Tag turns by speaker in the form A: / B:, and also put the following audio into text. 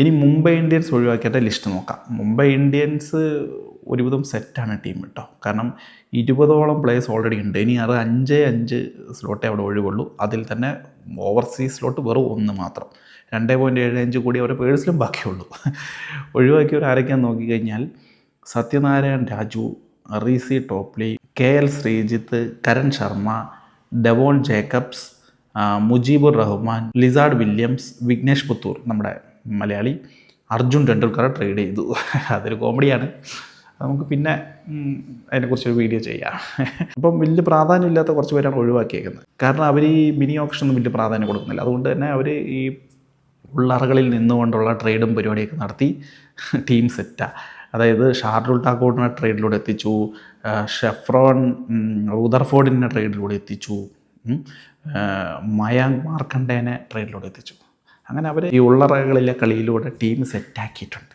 A: ഇനി മുംബൈ ഇന്ത്യൻസ് ഒഴിവാക്കിയിട്ട് ലിസ്റ്റ് നോക്കാം. മുംബൈ ഇന്ത്യൻസ് ഒരുവിധം സെറ്റാണ് ടീം കേട്ടോ. കാരണം ഇരുപതോളം പ്ലേയേഴ്സ് ഓൾറെഡി ഉണ്ട്. ഇനി അത് അഞ്ച് അഞ്ച് സ്ലോട്ടേ അവിടെ ഒഴിവുള്ളൂ. അതിൽ തന്നെ ഓവർസീസ് സ്ലോട്ട് വെറും ഒന്ന് മാത്രം. രണ്ട് പോയിന്റ് ഏഴ് അഞ്ച് കൂടി അവരുടെ പേഴ്സിലും ബാക്കിയുള്ളൂ. ഒഴിവാക്കിയവർ ആരൊക്കെയാന്ന് നോക്കിക്കഴിഞ്ഞാൽ Satyanarayan Raju Reece Topley K L Sreejith Karan Sharma Devon Jacobs Mujeebur Rahman Lizaad Williams Vignesh Puthur നമ്മുടെ മലയാളി അർജുൻ ടെണ്ടുൽക്കറെ ട്രേഡ് ചെയ്തു. അതൊരു കോമഡിയാണ് നമുക്ക് പിന്നെ അതിനെക്കുറിച്ച് ഒരു വീഡിയോ ചെയ്യാം. അപ്പം വലിയ പ്രാധാന്യമില്ലാത്ത കുറച്ച് പേരാണ് ഒഴിവാക്കിയേക്കുന്നത്. കാരണം അവർ ഈ മിനി ഓപ്ഷനൊന്നും വലിയ പ്രാധാന്യം കൊടുക്കുന്നില്ല. അതുകൊണ്ട് തന്നെ അവർ ഈ ഉള്ളറകളിൽ നിന്നുകൊണ്ടുള്ള ട്രേഡും പരിപാടിയൊക്കെ നടത്തി ടീം സെറ്റാണ് അതായത് ഷാർഡുൾ ടാക്കോട്ടിനെ ട്രേഡിലൂടെ എത്തിച്ചു ഷെഫ്രോൺ റൂദർഫോർഡിനെ ട്രേഡിലൂടെ എത്തിച്ചു മയാങ് മാർക്കണ്ടേനെ ട്രേഡിലൂടെ എത്തിച്ചു. അങ്ങനെ അവർ ഈ ഉള്ളറകളിലെ കളിയിലൂടെ ടീം സെറ്റാക്കിയിട്ടുണ്ട്